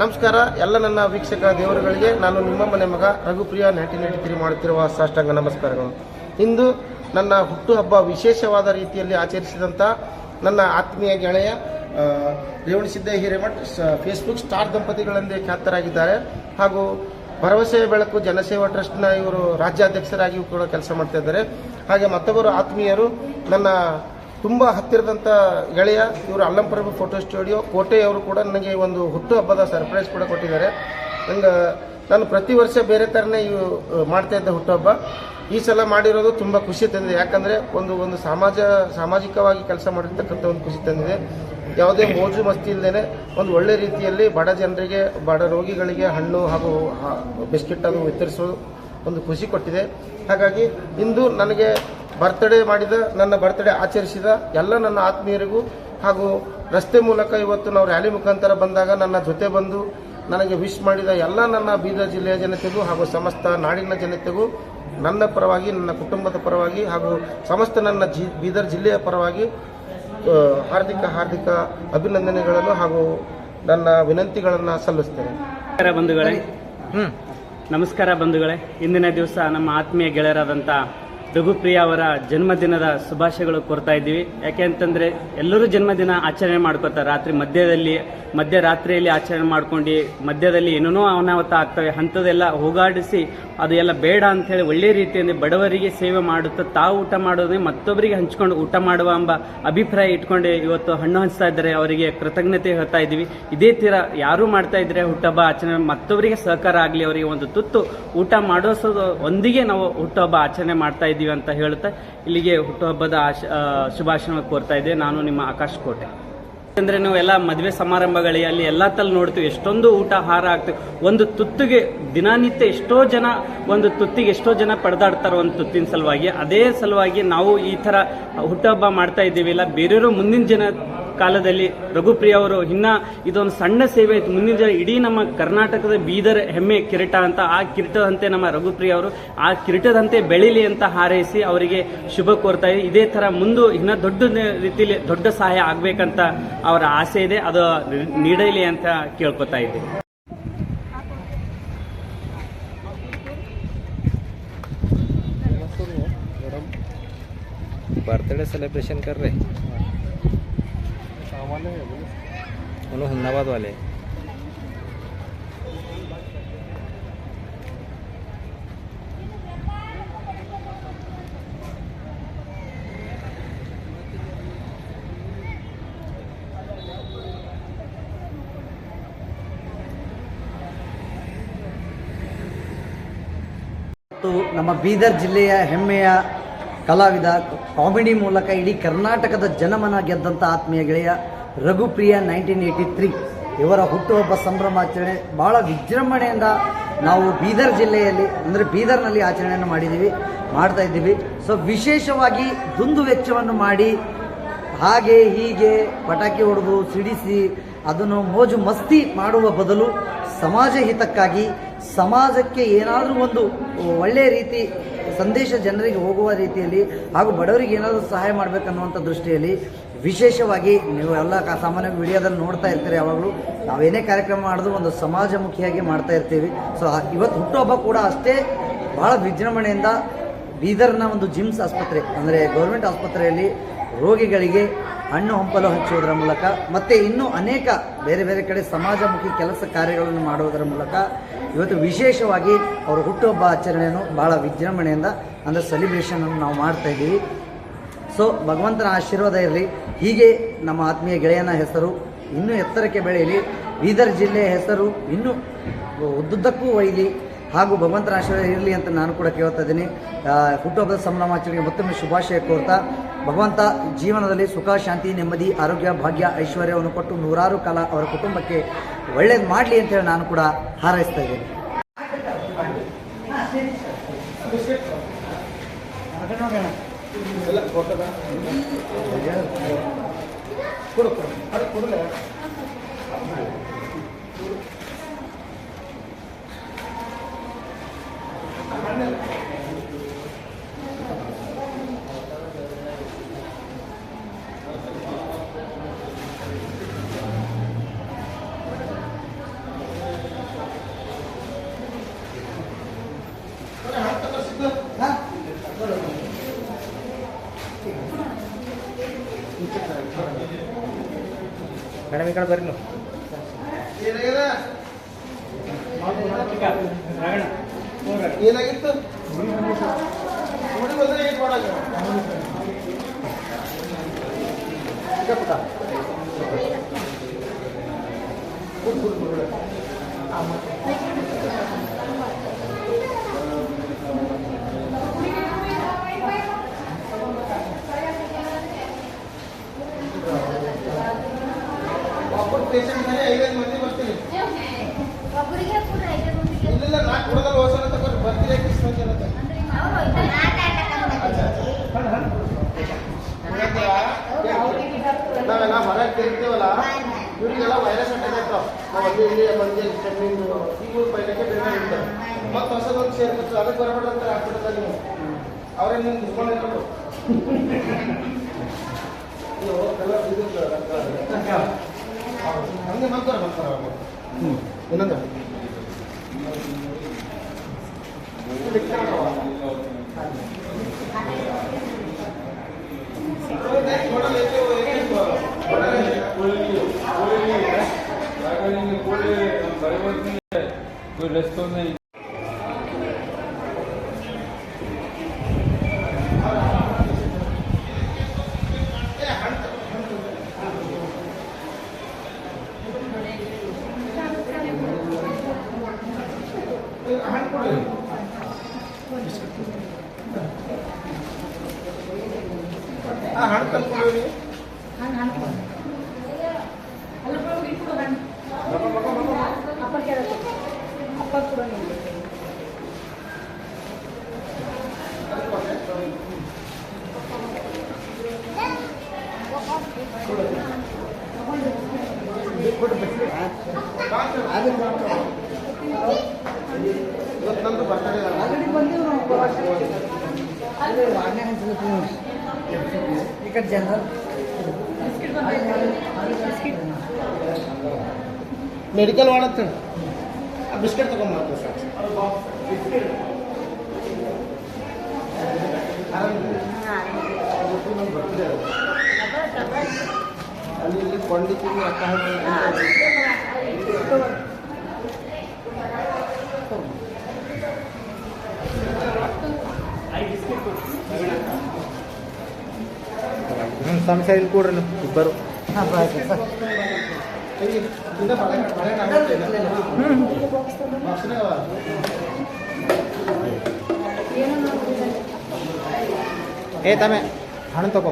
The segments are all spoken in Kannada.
ನಮಸ್ಕಾರ, ಎಲ್ಲ ನನ್ನ ವೀಕ್ಷಕ ದೇವರುಗಳಿಗೆ ನಾನು ನಿಮ್ಮ ಮನೆ ಮಗ ರಘುಪ್ರಿಯ ನೈನ್ಟೀನ್ ನೈಂಟಿ ತ್ರೀ ಮಾಡುತ್ತಿರುವ ಸಾಷ್ಟಾಂಗ ನಮಸ್ಕಾರಗಳು. ಇಂದು ನನ್ನ ಹುಟ್ಟುಹಬ್ಬ ವಿಶೇಷವಾದ ರೀತಿಯಲ್ಲಿ ಆಚರಿಸಿದಂಥ ನನ್ನ ಆತ್ಮೀಯ ಗೆಳೆಯ ರೇವಣಸಿದ್ದ ಹಿರೇಮಠ್ ಫೇಸ್ಬುಕ್ ಸ್ಟಾರ್ ದಂಪತಿಗಳೆಂದೇ ಖ್ಯಾತರಾಗಿದ್ದಾರೆ. ಹಾಗೂ ಭರವಸೆ ಬೆಳಕು ಜನಸೇವಾ ಟ್ರಸ್ಟ್ನ ಇವರು ರಾಜ್ಯಾಧ್ಯಕ್ಷರಾಗಿಯೂ ಕೂಡ ಕೆಲಸ ಮಾಡ್ತಾ ಇದ್ದಾರೆ. ಹಾಗೆ ಮತ್ತೊಬ್ಬರು ಆತ್ಮೀಯರು, ನನ್ನ ತುಂಬ ಹತ್ತಿರದಂಥ ಗೆಳೆಯ, ಇವರು ಅಲ್ಲಂಪ್ರಭು ಫೋಟೋ ಸ್ಟುಡಿಯೋ ಕೋಟೆಯವರು ಕೂಡ ನನಗೆ ಒಂದು ಹುಟ್ಟುಹಬ್ಬದ ಸರ್ಪ್ರೈಸ್ ಕೂಡ ಕೊಟ್ಟಿದ್ದಾರೆ. ನಂಗೆ, ನಾನು ಪ್ರತಿ ವರ್ಷ ಬೇರೆ ಥರನೇ ಇವು ಮಾಡ್ತಾ ಇದ್ದೆ ಹುಟ್ಟುಹಬ್ಬ ಈ ಸಲ ಮಾಡಿರೋದು ತುಂಬ ಖುಷಿ ತಂದಿದೆ. ಯಾಕಂದರೆ ಒಂದು ಒಂದು ಸಮಾಜ, ಸಾಮಾಜಿಕವಾಗಿ ಕೆಲಸ ಮಾಡಿರ್ತಕ್ಕಂಥ ಒಂದು ಖುಷಿ ತಂದಿದೆ. ಯಾವುದೇ ಮೋಜು ಮಸ್ತಿ ಇಲ್ಲದೇ ಒಂದು ಒಳ್ಳೆ ರೀತಿಯಲ್ಲಿ ಬಡ ಜನರಿಗೆ, ಬಡ ರೋಗಿಗಳಿಗೆ ಹಣ್ಣು ಹಾಗೂ ಬಿಸ್ಕಿಟ್ ಅದು ವಿತರಿಸೋದು ಒಂದು ಖುಷಿ ಕೊಟ್ಟಿದೆ. ಹಾಗಾಗಿ ಇಂದು ನನಗೆ ಬರ್ತ್ಡೇ ಮಾಡಿದ ನನ್ನ ಬರ್ತ್ಡೇ ಆಚರಿಸಿದ ಎಲ್ಲ ನನ್ನ ಆತ್ಮೀಯರಿಗೂ ಹಾಗೂ ರಸ್ತೆ ಮೂಲಕ ಇವತ್ತು ನಾವು ರ್ಯಾಲಿ ಮುಖಾಂತರ ಬಂದಾಗ ನನ್ನ ಜೊತೆ ಬಂದು ನನಗೆ ವಿಶ್ ಮಾಡಿದ ಎಲ್ಲ ನನ್ನ ಬೀದರ್ ಜಿಲ್ಲೆಯ ಜನತೆಗೂ ಹಾಗೂ ಸಮಸ್ತ ನಾಡಿನ ಜನತೆಗೂ ನನ್ನ ಪರವಾಗಿ ನನ್ನ ಕುಟುಂಬದ ಪರವಾಗಿ ಹಾಗೂ ಸಮಸ್ತ ನನ್ನ ಜಿ ಬೀದರ್ ಜಿಲ್ಲೆಯ ಪರವಾಗಿ ಹಾರ್ದಿಕ ಹಾರ್ದಿಕ ಅಭಿನಂದನೆಗಳನ್ನು ಹಾಗೂ ನನ್ನ ವಿನಂತಿಗಳನ್ನು ಸಲ್ಲಿಸ್ತೇನೆ. ನಮಸ್ಕಾರ ಬಂಧುಗಳೇ. ನಮಸ್ಕಾರ ಬಂಧುಗಳೇ. ಇಂದಿನ ದಿವಸ ನಮ್ಮ ಆತ್ಮೀಯ ಗೆಳೆಯರಾದಂಥ ರಘುಪ್ರಿಯ ಅವರ ಜನ್ಮದಿನದ ಶುಭಾಶಯಗಳು ಕೋರ್ತಾ ಇದ್ದೀವಿ. ಯಾಕೆ ಅಂತಂದ್ರೆ ಎಲ್ಲರೂ ಜನ್ಮದಿನ ಆಚರಣೆ ಮಾಡ್ಕೋತಾರೆ ರಾತ್ರಿ ಮಧ್ಯದಲ್ಲಿ, ಮಧ್ಯರಾತ್ರಿಯಲ್ಲಿ ಆಚರಣೆ ಮಾಡ್ಕೊಂಡು ಮಧ್ಯದಲ್ಲಿ ಏನೇನೋ ಅನಾಹುತ ಆಗ್ತವೆ, ಅಂಥದ್ದೆಲ್ಲ ಹೋಗಾಡಿಸಿ ಅದು ಎಲ್ಲ ಬೇಡ ಅಂತ ಹೇಳಿ ಒಳ್ಳೆ ರೀತಿಯಲ್ಲಿ ಬಡವರಿಗೆ ಸೇವೆ ಮಾಡುತ್ತಾ ತಾವು ಊಟ ಮಾಡೋದೇ ಮತ್ತೊಬ್ಬರಿಗೆ ಹಂಚ್ಕೊಂಡು ಊಟ ಮಾಡುವ ಎಂಬ ಅಭಿಪ್ರಾಯ ಇಟ್ಕೊಂಡು ಇವತ್ತು ಹಣ್ಣು ಹಂಚ್ತಾ ಇದ್ದಾರೆ. ಅವರಿಗೆ ಕೃತಜ್ಞತೆ ಹೇಳ್ತಾ ಇದ್ದೀವಿ. ಇದೇ ತೀರ ಯಾರು ಮಾಡ್ತಾ ಇದ್ರೆ ಹುಟ್ಟಹಬ್ಬ ಆಚರಣೆ ಮತ್ತೊಬ್ಬರಿಗೆ ಸಹಕಾರ ಆಗಲಿ, ಅವರಿಗೆ ಒಂದು ತುತ್ತು ಊಟ ಮಾಡೋಸೋದು, ಒಂದಿಗೆ ನಾವು ಹುಟ್ಟುಹಬ್ಬ ಆಚರಣೆ ಮಾಡ್ತಾ ಅಂತ ಹೇಳ್ತಾ ಇಲ್ಲಿಗೆ ಹುಟ್ಟುಹಬ್ಬದ ಆಶ ಶುಭಾಶಯ ಕೋರ್ತಾ ಇದ್ದೆ. ನಾನು ನಿಮ್ಮ ಆಕಾಶ್ ಕೋಟೆ. ಅಂದ್ರೆ ನಾವು ಎಲ್ಲ ಮದುವೆ ಸಮಾರಂಭಗಳಿಗೆ ಅಲ್ಲಿ ಎಲ್ಲ ತಲ್ ನೋಡ್ತೀವಿ, ಎಷ್ಟೊಂದು ಊಟ ಹಾರ ಆಗ್ತೀವಿ ಒಂದು ತುತ್ತಿಗೆ ದಿನನಿತ್ಯ ಎಷ್ಟೋ ಜನ, ಒಂದು ತುತ್ತಿಗೆ ಎಷ್ಟೋ ಜನ ಪಡೆದಾಡ್ತಾರೆ ಒಂದು ತುತ್ತಿನ ಸಲುವಾಗಿ, ಅದೇ ಸಲುವಾಗಿ ನಾವು ಈ ಥರ ಹುಟ್ಟುಹಬ್ಬ ಮಾಡ್ತಾ ಇದ್ದೀವಿ. ಇಲ್ಲ, ಬೇರೆಯವರು ಮುಂದಿನ ಜನ ಕಾಲದಲ್ಲಿ ರಘುಪ್ರಿಯ ಅವರು ಇನ್ನ ಇದೊಂದು ಸಣ್ಣ ಸೇವೆ ಇತ್ತು ಮುಂದಿನ ಜನ ಇಡೀ ನಮ್ಮ ಕರ್ನಾಟಕದ ಬೀದರ್ ಹೆಮ್ಮೆ ಕಿರೀಟ ಅಂತ ಆ ಕಿರೀಟದಂತೆ ನಮ್ಮ ರಘುಪ್ರಿಯ ಅವರು ಆ ಕಿರೀಟದಂತೆ ಬೆಳೀಲಿ ಅಂತ ಹಾರೈಸಿ ಅವರಿಗೆ ಶುಭ ಕೋರ್ತಾ ಇದೆ ಇದೇ ತರ ಮುಂದೆ ಇನ್ನ ದೊಡ್ಡ ನೆ- ರೀತಿಲಿ ದೊಡ್ಡ ಸಹಾಯ ಆಗ್ಬೇಕಂತ ಅವರ ಆಸೆ ಇದೆ ಅದು ನೀಡಲಿ ಅಂತ ಕೇಳ್ಕೊತಾ ಇದ್ದೀವಿ बर्थडे सेलिब्रेशन कर रहे उन्होंने हुन्नाबाद वाले ಮತ್ತು ನಮ್ಮ ಬೀದರ್ ಜಿಲ್ಲೆಯ ಹೆಮ್ಮೆಯ ಕಲಾವಿದ ಕಾಮಿಡಿ ಮೂಲಕ ಇಡೀ ಕರ್ನಾಟಕದ ಜನಮನ ಗೆದ್ದಂಥ ಆತ್ಮೀಯ ಗೆಳೆಯ ರಘುಪ್ರಿಯ ನೈನ್ಟೀನ್ ಏಯ್ಟಿ ತ್ರೀ. ಇವರ ಹುಟ್ಟುಹಬ್ಬ ಸಂಭ್ರಮಾಚರಣೆ ಭಾಳ ವಿಜೃಂಭಣೆಯಿಂದ ನಾವು ಬೀದರ್ ಜಿಲ್ಲೆಯಲ್ಲಿ, ಅಂದರೆ ಬೀದರ್ನಲ್ಲಿ ಆಚರಣೆಯನ್ನು ಮಾಡಿದ್ದೀವಿ ಮಾಡ್ತಾ ಇದ್ದೀವಿ. ಸೊ ವಿಶೇಷವಾಗಿ ದುಂದು ವೆಚ್ಚವನ್ನು ಮಾಡಿ, ಹಾಗೆ ಹೀಗೆ ಪಟಾಕಿ ಹೊಡೆದು ಸಿಡಿಸಿ ಅದನ್ನು ಮೋಜು ಮಸ್ತಿ ಮಾಡುವ ಬದಲು ಸಮಾಜ ಹಿತಕ್ಕಾಗಿ, ಸಮಾಜಕ್ಕೆ ಏನಾದರೂ ಒಂದು ಒಳ್ಳೆಯ ರೀತಿ ಸಂದೇಶ ಜನರಿಗೆ ಹೋಗುವ ರೀತಿಯಲ್ಲಿ ಹಾಗೂ ಬಡವರಿಗೆ ಏನಾದರೂ ಸಹಾಯ ಮಾಡಬೇಕನ್ನುವಂಥ ದೃಷ್ಟಿಯಲ್ಲಿ ವಿಶೇಷವಾಗಿ ನೀವು ಎಲ್ಲ ಸಾಮಾನ್ಯ ವಿಡಿಯೋದಲ್ಲಿ ನೋಡ್ತಾ ಇರ್ತೀರಿ ಯಾವಾಗಲೂ. ನಾವೇನೇ ಕಾರ್ಯಕ್ರಮ ಮಾಡಿದ್ರು ಒಂದು ಸಮಾಜಮುಖಿಯಾಗಿ ಮಾಡ್ತಾ ಇರ್ತೀವಿ. ಸೊ ಇವತ್ತು ಹುಟ್ಟುಹಬ್ಬ ಕೂಡ ಅಷ್ಟೇ ಭಾಳ ವಿಜೃಂಭಣೆಯಿಂದ ಬೀದರ್ನ ಒಂದು ಜಿಮ್ಸ್ ಆಸ್ಪತ್ರೆ, ಅಂದರೆ ಗೌರ್ಮೆಂಟ್ ಆಸ್ಪತ್ರೆಯಲ್ಲಿ ರೋಗಿಗಳಿಗೆ ಹಣ್ಣು ಹಂಪಲು ಹಚ್ಚುವುದರ ಮೂಲಕ, ಮತ್ತು ಇನ್ನೂ ಅನೇಕ ಬೇರೆ ಬೇರೆ ಕಡೆ ಸಮಾಜಮುಖಿ ಕೆಲಸ ಕಾರ್ಯಗಳನ್ನು ಮಾಡುವುದರ ಮೂಲಕ ಇವತ್ತು ವಿಶೇಷವಾಗಿ ಅವರ ಹುಟ್ಟುಹಬ್ಬ ಆಚರಣೆಯನ್ನು ಭಾಳ ವಿಜೃಂಭಣೆಯಿಂದ, ಅಂದರೆ ಸೆಲಿಬ್ರೇಷನನ್ನು ನಾವು ಮಾಡ್ತಾ ಇದ್ದೀವಿ. ಸೊ ಭಗವಂತನ ಆಶೀರ್ವಾದ ಇರಲಿ. ಹೀಗೆ ನಮ್ಮ ಆತ್ಮೀಯ ಗೆಳೆಯನ ಹೆಸರು, ಇನ್ನೂ ಎತ್ತರಕ್ಕೆ ಬೆಳೆಯಲಿ. ಬೀದರ್ ಜಿಲ್ಲೆಯ ಹೆಸರು, ಇನ್ನೂ ಉದ್ದುದ್ದಕ್ಕೂ ಒಯ್ಯಲಿ ಹಾಗೂ ಭಗವಂತನ ಆಶೀರ್ವಾದ ಇರಲಿ ಅಂತ ನಾನು ಕೂಡ ಕೇಳ್ತಾ ಇದ್ದೀನಿ. ಹುಟ್ಟುಹಬ್ಬದ ಸಂಭ್ರಮಾಚರಣೆಗೆ ಮತ್ತೊಮ್ಮೆ ಶುಭಾಶಯ ಕೋರ್ತಾ. ಭಗವಂತ ಜೀವನದಲ್ಲಿ ಸುಖ, ಶಾಂತಿ, ನೆಮ್ಮದಿ, ಆರೋಗ್ಯ, ಭಾಗ್ಯ, ಐಶ್ವರ್ಯವನ್ನು ಕೊಟ್ಟು ನೂರಾರು ಕಾಲ ಅವರ ಕುಟುಂಬಕ್ಕೆ ಒಳ್ಳೇದು ಮಾಡಲಿ ಅಂತೇಳಿ ನಾನು ಕೂಡ ಹಾರೈಸ್ತಾ ಇದ್ದೀನಿ. ಇಲ್ಲ ಕೊಟ್ಟದ ಕೊಡು ಕೊಡು ಅದು ಕೊಡಲ Thank you. ಬರ್ರಿ ನೀವು ಏನಾಗಿದೆ ಏನಾಗಿತ್ತು ಹುಡುಗ ಬಂದ್ರೆ ಏನು ಮಾಡಲ್ಲ ಈಗ ಪುಟ್ಟ. ಕೂತ್ ಕೂತ್ ಕೂತ್ ಪೇಷಂಟ್ ಮೇಲೆ ಐದೈದು ಮಂದಿ ಬರ್ತೀನಿ. ಕೂಡ ಐದು ಮಂದಿಗೆ ಇಲ್ಲ ನಾಲ್ಕು ಕೊಡದಲ್ಲ ಹೋಸನ ತಗೊಂಡು ಬರ್ತೀರಿ ಕಿಸ್ ಮಂದಿ ಇರುತ್ತೆ ನಾವೆಲ್ಲ ಹೊರಗೆ ತಿಂತೀವಲ್ಲ ಇವರಿಗೆಲ್ಲ ವೈರಸ್ ಅಟ್ಯಾಕ್ ಆಗ್ತಾವ ನಾವು ಅಲ್ಲಿ ಇಲ್ಲಿ ಮಂದಿ ಕೆಮ್ಮಿಂದು ಈಗ ಪೈಲಕ್ಕೆ ಬೇರೆ ಇರ್ತಾರೆ ಮತ್ತೆ ಹೊಸದೊಂದು ಬಿಟ್ಟು ಅದಕ್ಕೆ ಬರಬೇಡ ಅಂತ ಹಾಸ್ಪಿಟಲ್ ನೀವು ಅವರೇ ನಿಮ್ಗೆ ದುಡ್ಕೊಂಡಿರ್ಬೇಕು ಹಂಗೆ ಮಾಡ್ತಾರೆ ಬರ್ತಾರೆ ಅವ್ರು. ಇನ್ನೊಂದು कोई रेस्पॉन्स नहीं ಮೆಡಿಕಲ್ ಮಾಡತ್ತ ಆ ಬಿಸ್ಕೆಟ್ ತಗೊಂಡ್ಬರ್ತೀವಿ ಸರ್ ಅಲ್ಲಿ ಇಲ್ಲಿ ಕೊಂಡಿದ್ದೀವಿ ಅಕ್ಕ ಇಲ್ಲಿ ಕೂಡ್ರಿ ನೀವು ಇಬ್ಬರು. ಹಾಂ ಆಯ್ತು ಸರ್. ತಗೋ.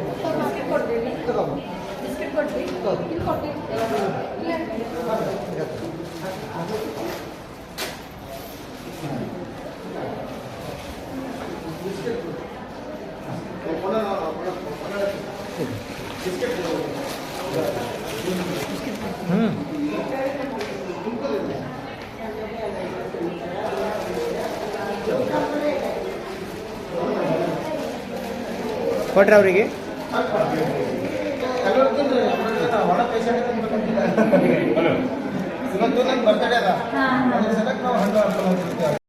ತಗೋ. ಅವ. ಏ ತಮ್ಮೆ ಹಣ್ಣು ತಗೋ ಹ್ಞೂ ಕೊಟ್ರಿ ಅವರಿಗೆ? ಇವತ್ತು ನನ್ನ ಬರ್ತಡೇ ಅದ. ಅದ್ರ ಸಲಕ್ಕೆ ನಾವು ಹಣ್ಣು ಹೋಗ್ತಿರ್ತೇವೆ